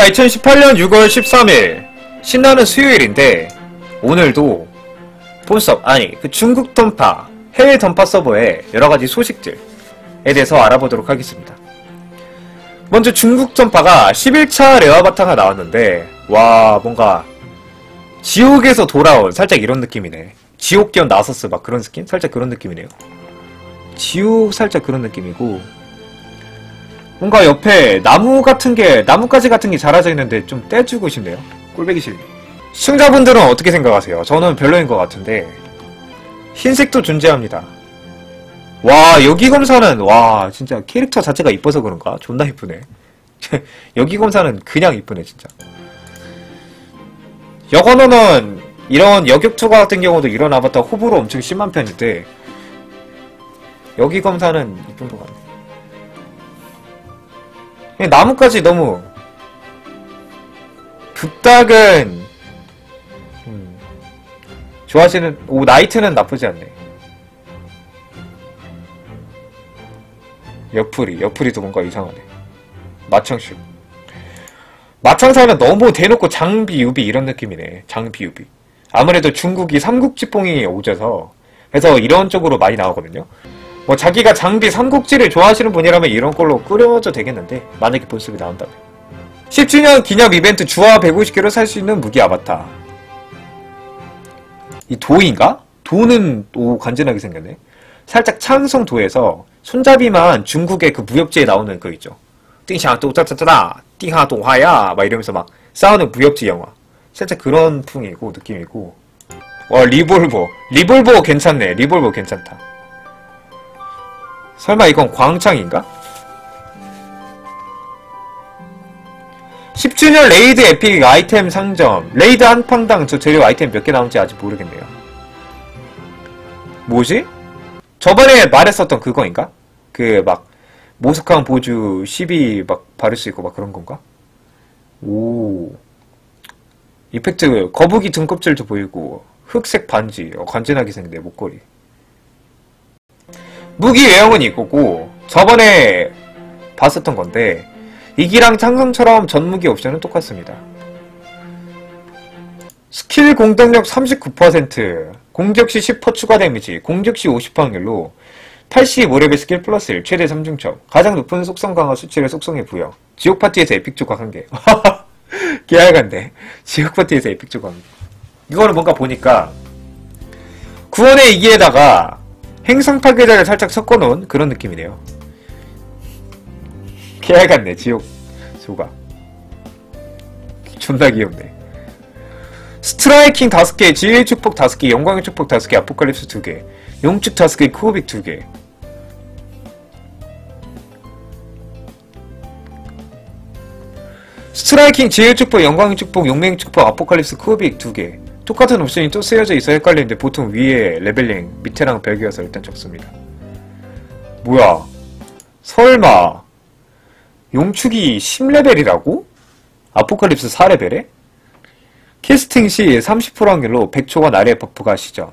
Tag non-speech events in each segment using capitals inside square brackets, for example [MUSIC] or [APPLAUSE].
자, 2018년 6월 13일 신나는 수요일인데 오늘도 본섭 아니 그 중국 던파 해외 던파 서버의 여러 가지 소식들에 대해서 알아보도록 하겠습니다. 먼저 중국 던파가 11차 레어 바타가 나왔는데 와 뭔가 지옥에서 돌아온 살짝 이런 느낌이네. 지옥 겸 나서스 막 그런 스킨? 살짝 그런 느낌이네요. 지옥 살짝 그런 느낌이고 뭔가 옆에 나무 같은 게 나뭇가지 같은 게 자라져 있는데 좀 떼주고 싶네요. 꼴배기 싫네. 시청자분들은 어떻게 생각하세요? 저는 별로인 것 같은데 흰색도 존재합니다. 와 여기 검사는 와 진짜 캐릭터 자체가 이뻐서 그런가? 존나 이쁘네. [LAUGHS] 여기 검사는 그냥 이쁘네 진짜. 여건어는 이런 여격투가 같은 경우도 이런 아바타 호불호 엄청 심한 편인데 여기 검사는 이쁜 것 같네. 나뭇가지 너무 북닭은 음, 좋아하시는 오 나이트는 나쁘지 않네. 옆풀이 옆풀이도 뭔가 이상하네. 마청슈. 마청사는 너무 대놓고 장비 유비 이런 느낌이네. 장비 유비. 아무래도 중국이 삼국지뽕이 오져서 그래서 이런 쪽으로 많이 나오거든요. 뭐 자기가 장비 삼국지를 좋아하시는 분이라면 이런 걸로 꾸려져 되겠는데 만약에 본습이 나온다면. 10주년 기념 이벤트 주화 150개로 살 수 있는 무기 아바타. 이 도인가? 도는 오 간지나게 생겼네. 살짝 창성 도에서 손잡이만 중국의 그 무협지에 나오는 거 있죠. 띵샤 또짜짜짜다 띵하 동화야 막 이러면서 막 싸우는 무협지 영화. 살짝 그런 풍이고 느낌이고. 와 리볼버. 리볼버 괜찮네. 리볼버 괜찮다 설마 이건 광창인가? 10주년 레이드 에픽 아이템 상점 레이드 한 판당 저 재료 아이템 몇 개 나올지 아직 모르겠네요 뭐지? 저번에 말했었던 그거인가? 그 막 모스카운 보주 12 막 바를 수 있고 막 그런 건가? 오 이펙트 거북이 등껍질도 보이고 흑색 반지 어, 간지나게 생겼네 목걸이 무기 외형은 이거고 저번에 봤었던 건데 이기랑 창성처럼 전무기 옵션은 똑같습니다. 스킬 공격력 39%, 공격 시 10% 추가 데미지, 공격 시 50% 확률로 85레벨 스킬 플러스 1, 최대 3중첩, 가장 높은 속성 강화 수치를 속성에 부여, 지옥 파티에서 에픽 조각 1개. [LAUGHS] 개알간데. 지옥 파티에서 에픽 조각 1개. 이거는 뭔가 보니까 구원의 이기에다가 행성 파괴자를 살짝 섞어놓은 그런 느낌이네요. 개알 같네, 지옥 조각. 존나 귀엽네. 스트라이킹 5개, 지혜의 축복 5개, 영광의 축복 5개, 아포칼립스 2개, 용축 5개, 쿠오빅 2개. 스트라이킹, 지혜의 축복, 영광의 축복, 용맹의 축복, 아포칼립스, 쿠오빅 2개. 똑같은 옵션이 또 쓰여져 있어 헷갈리는데 보통 위에 레벨링, 밑에랑 별개여서 일단 적습니다. 뭐야? 설마 용축이 10레벨이라고? 아포칼립스 4레벨에? 캐스팅 시 30% 확률로 100초간 아래 버프가 시죠.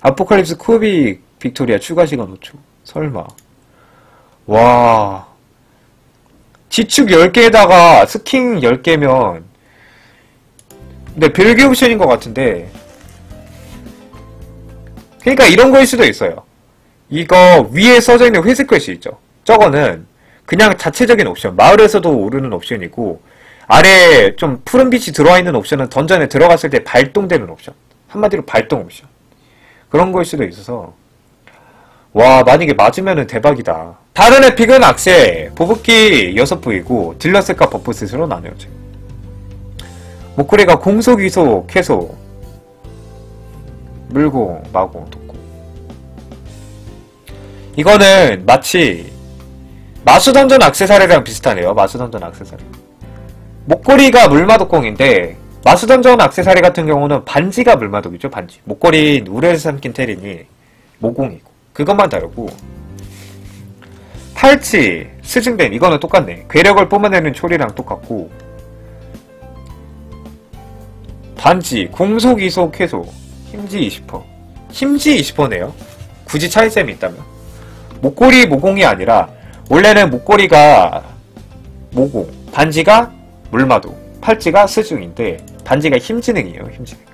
아포칼립스 쿠비 빅토리아 추가 시간 5초. 설마. 와. 지축 10개에다가 스킹 10개면 근데 별개 옵션인 것 같은데 그러니까 이런 거일 수도 있어요. 이거 위에 써져 있는 회색 글씨 있죠. 저거는 그냥 자체적인 옵션. 마을에서도 오르는 옵션이고 아래 좀 푸른 빛이 들어와 있는 옵션은 던전에 들어갔을 때 발동되는 옵션. 한마디로 발동 옵션. 그런 거일 수도 있어서 와 만약에 맞으면은 대박이다. 다른 에픽은 악세, 보급기 6부이고 딜러스과 버프셋으로 나뉘어져 목걸이가 공속, 이속, 캐소 물고, 마고, 돕고 이거는 마치 마수던전 악세사리랑 비슷하네요. 마수던전 악세사리 목걸이가 물마독공인데 마수던전 악세사리 같은 경우는 반지가 물마독이죠. 반지 목걸이 우레에서 삼킨 테린이 모공이고 그것만 다르고 팔찌, 스승뱀 이거는 똑같네. 괴력을 뿜어내는 초리랑 똑같고 반지, 공속, 이속, 해소, 힘지 20%. 힘지 20%네요. 굳이 차이점이 있다면. 목걸이 모공이 아니라 원래는 목걸이가 모공, 반지가 물마도 팔찌가 스중인데 반지가 힘지능이에요 힘지능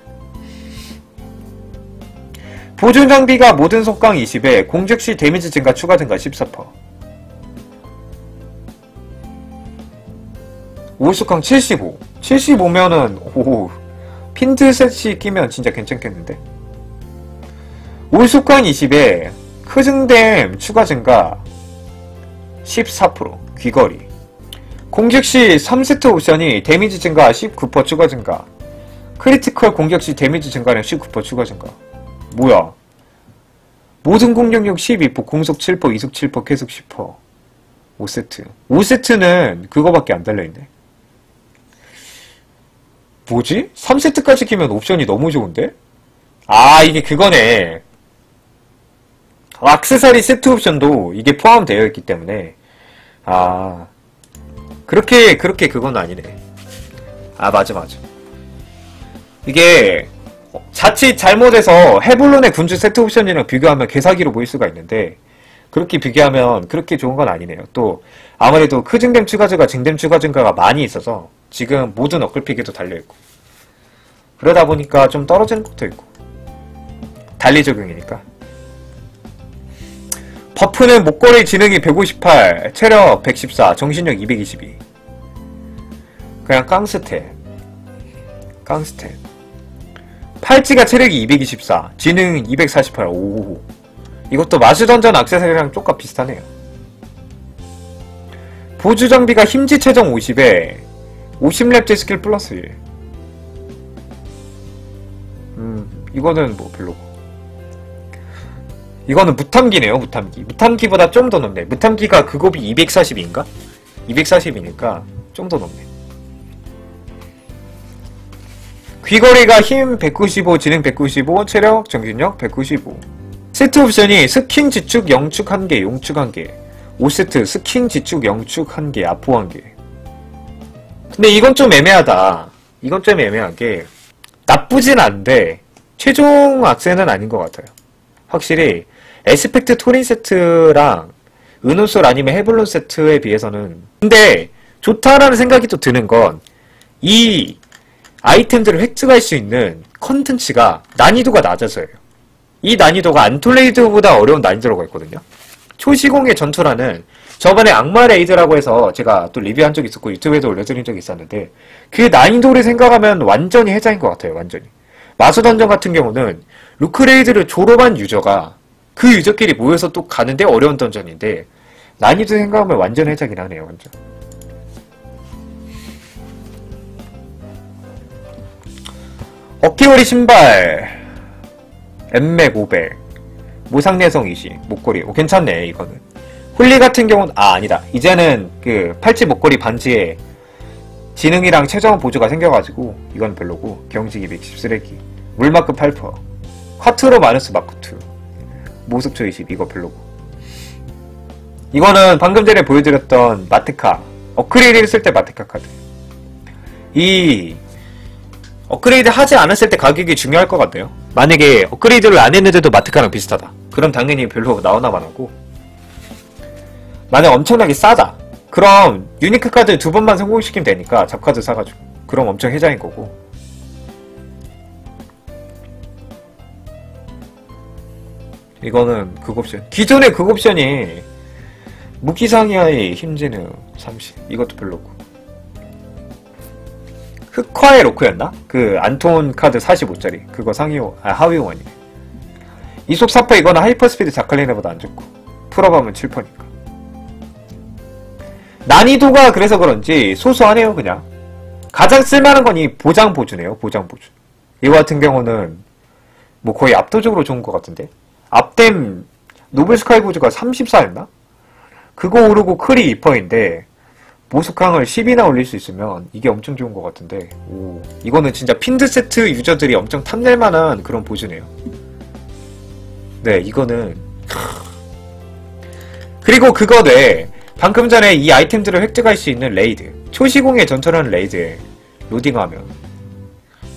보존 장비가 모든 속강 20에 공격 시 데미지 증가 추가 증가 14% 오수강 75 75면은 오 핀드셋이 끼면 진짜 괜찮겠는데? 올속강 20에 크증댐 추가 증가 14% 귀걸이. 공격 시 3세트 옵션이 데미지 증가 19% 추가 증가. 크리티컬 공격 시 데미지 증가량 19% 추가 증가. 뭐야? 모든 공격력 12%, 공속 7%, 이속 7%, 계속 10% 5세트. 5세트는 그거밖에 안 달려있네 뭐지? 3세트까지 키면 옵션이 너무 좋은데? 아 이게 그거네 악세사리 세트 옵션도 이게 포함되어 있기 때문에 아 그렇게 그렇게 그건 아니네 아 맞아 맞아 이게 자칫 잘못해서 헤블론의 군주 세트 옵션이랑 비교하면 개사기로 보일 수가 있는데 그렇게 비교하면 그렇게 좋은 건 아니네요. 또 아무래도 크증댐 추가즈가 증댐 추가 증가가 많이 있어서 지금 모든 어클픽에도 달려있고. 그러다 보니까 좀 떨어지는 것도 있고. 달리 적용이니까. 버프는 목걸이 지능이 158, 체력 114, 정신력 222 그냥 깡스탯 깡스탯 팔찌가 체력이 224, 지능 248, 오 이것도 마수던전 악세사리랑 똑같 비슷하네요 보조 장비가 힘지 최정 50에 50렙제 스킬 플러스 1 음, 이거는 뭐 별로고 이거는 무탐기네요, 무탐기. 무탐기보다 좀 더 높네. 무탐기가 그 곱이 240인가? 240이니까 좀 더 높네. 귀걸이가 힘 195, 지능 195, 체력, 정신력 195. 세트 옵션이 스킨 지축, 영축 1개, 용축 1개. 5세트 스킨 지축, 영축 1개, 아포 1개. 근데 이건 좀 애매하다. 이건 좀 애매하게 나쁘진 않은데 최종 악세는 아닌 것 같아요. 확실히 에스펙트 토린 세트랑 은호솔 아니면 헤블론 세트에 비해서는 근데 좋다라는 생각이 또 드는 건 이 아이템들을 획득할 수 있는 컨텐츠가 난이도가 낮아서예요. 이 난이도가 안톨레이드보다 어려운 난이도라고 했거든요. 초시공의 전투라는 저번에 악마 레이드라고 해서 제가 또 리뷰한 적이 있었고 유튜브에도 올려드린 적이 있었는데 그 난이도를 생각하면 완전히 해자인 것 같아요. 완전히. 마수던전 같은 경우는 루크레이드를 졸업한 유저가 그 유저끼리 모여서 또 가는데 어려운 던전인데 난이도 생각하면 완전 해자긴 하네요 완전 어깨머리 신발 엠맥 500 모상내성 20 목걸이. 오, 괜찮네 이거는. 홀리 같은 경우는 아 아니다. 이제는 그 팔찌 목걸이 반지에 지능이랑 최저한 보조가 생겨가지고 이건 별로고 경직이 110 쓰레기. 물마크 8% 화트로 마누스 마크 2 모습초 20 이거 별로고. 이거는 방금 전에 보여드렸던 마트카. 업그레이드 했을 때 마트카 카드. 이 업그레이드 하지 않았을 때 가격이 중요할 것 같네요 만약에 업그레이드를 안 했는데도 마트카랑 비슷하다 그럼 당연히 별로 나오나만 하고 만약 엄청나게 싸다 그럼 유니크 카드 두 번만 성공시키면 되니까 잡카드 사가지고 그럼 엄청 해자인 거고 이거는 극옵션. 기존의 극옵션이 무기상이와의 힘지능 30. 이것도 별로고. 흑화의 로크였나? 그 안톤 카드 45짜리. 그거 상위호, 아, 하위호원이네. 이속 4퍼 이거는 하이퍼스피드 자칼리나보다 안 좋고. 풀어가면 7퍼니까. 난이도가 그래서 그런지 소소하네요, 그냥. 가장 쓸만한 건 이 보장 보주네요, 보장 보주. 이거 같은 경우는 뭐 거의 압도적으로 좋은 것 같은데. 앞댐 노블 스카이보즈가 34였나? 그거 오르고 크리 2퍼인데 보스캉을 10이나 올릴 수 있으면 이게 엄청 좋은 것 같은데. 오. 이거는 진짜 핀드 세트 유저들이 엄청 탐낼 만한 그런 보즈네요. 네 이거는 그리고 그거 내 방금 전에 이 아이템들을 획득할 수 있는 레이드. 초시공에 전철하는 레이드에 로딩하면.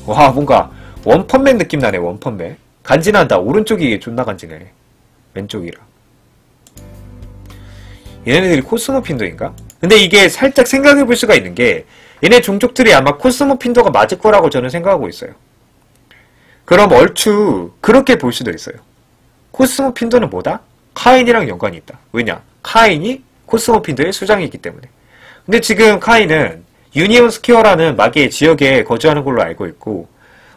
와 뭔가 원펀맨 느낌 나네 원펀맨. 간지난다. 오른쪽이 존나 간지네. 왼쪽이라. 얘네들이 코스모핀도인가? 근데 이게 살짝 생각해 볼 수가 있는 게 얘네 종족들이 아마 코스모 핀더가 맞을 거라고 저는 생각하고 있어요. 그럼 얼추 그렇게 볼 수도 있어요. 코스모 핀더는 뭐다? 카인이랑 연관이 있다. 왜냐? 카인이 코스모 핀더의 수장이기 때문에. 근데 지금 카인은 유니온 스퀘어라는 마계의 지역에 거주하는 걸로 알고 있고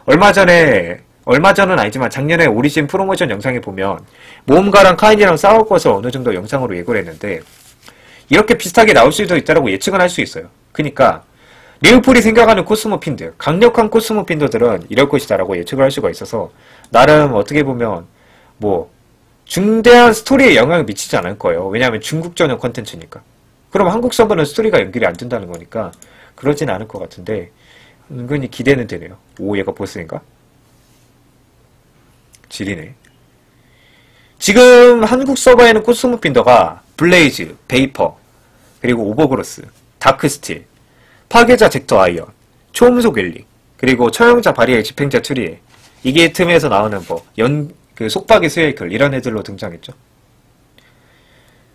얼마 전에 얼마 전은 아니지만 작년에 오리진 프로모션 영상에 보면 모험가랑 카인이랑 싸울 것을 어느 정도 영상으로 예고를 했는데 이렇게 비슷하게 나올 수도 있다고 예측은 할 수 있어요. 그러니까 리우폴이 생각하는 코스모 핀드, 강력한 코스모 핀더들은 이럴 것이다라고 예측을 할 수가 있어서 나름 어떻게 보면 뭐 중대한 스토리에 영향을 미치지 않을 거예요. 왜냐하면 중국 전용 컨텐츠니까. 그럼 한국 서버는 스토리가 연결이 안 된다는 거니까 그러진 않을 것 같은데 은근히 기대는 되네요. 오 얘가 보스인가? 지리네. 지금 한국 서버에는 코스모 핀더가 블레이즈, 베이퍼, 그리고 오버그로스, 다크스틸, 파괴자 젝터 아이언, 초음속 엘리, 그리고 처형자 바리의 집행자 트리에 이게 틈에서 나오는 뭐, 연, 그 속박의 스웨이클, 이런 애들로 등장했죠.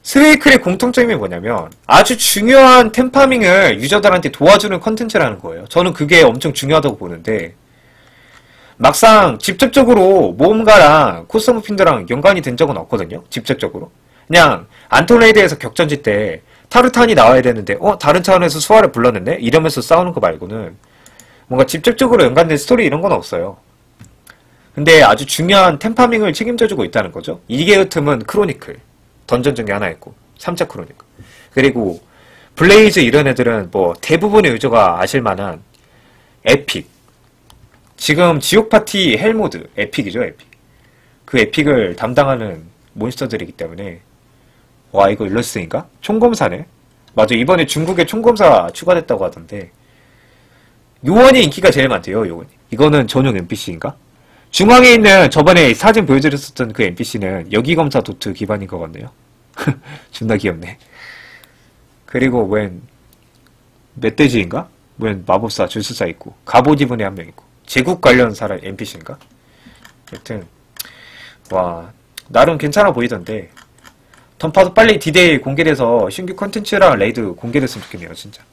스웨이클의 공통점이 뭐냐면 아주 중요한 템파밍을 유저들한테 도와주는 컨텐츠라는 거예요. 저는 그게 엄청 중요하다고 보는데 막상 직접적으로 모험가랑 코스모 핀드랑 연관이 된 적은 없거든요. 직접적으로. 그냥 안톨레이드에서 격전지 때 타르탄이 나와야 되는데 어 다른 차원에서 수화를 불렀는데 이러면서 싸우는 거 말고는 뭔가 직접적으로 연관된 스토리 이런 건 없어요. 근데 아주 중요한 템파밍을 책임져주고 있다는 거죠. 이게 틈은 크로니클 던전 중에 하나 있고 3차 크로니클 그리고 블레이즈 이런 애들은 뭐 대부분의 유저가 아실만한 에픽 지금 지옥 파티 헬모드 에픽이죠 에픽 그 에픽을 담당하는 몬스터들이기 때문에 와 이거 일러스트인가? 총검사네 맞아 이번에 중국에 총검사 추가됐다고 하던데 요원이 인기가 제일 많대요 요원이 이거는 전용 NPC인가? 중앙에 있는 저번에 사진 보여드렸었던 그 NPC는 여기검사 도트 기반인 것 같네요 [LAUGHS] 존나 귀엽네 그리고 웬 멧돼지인가? 웬 마법사 줄수사 있고 갑옷 입은 애 한 명 있고 제국 관련 사람 NPC인가? 여튼 와 나름 괜찮아 보이던데 던파도 빨리 디데이 공개돼서 신규 컨텐츠랑 레이드 공개됐으면 좋겠네요 진짜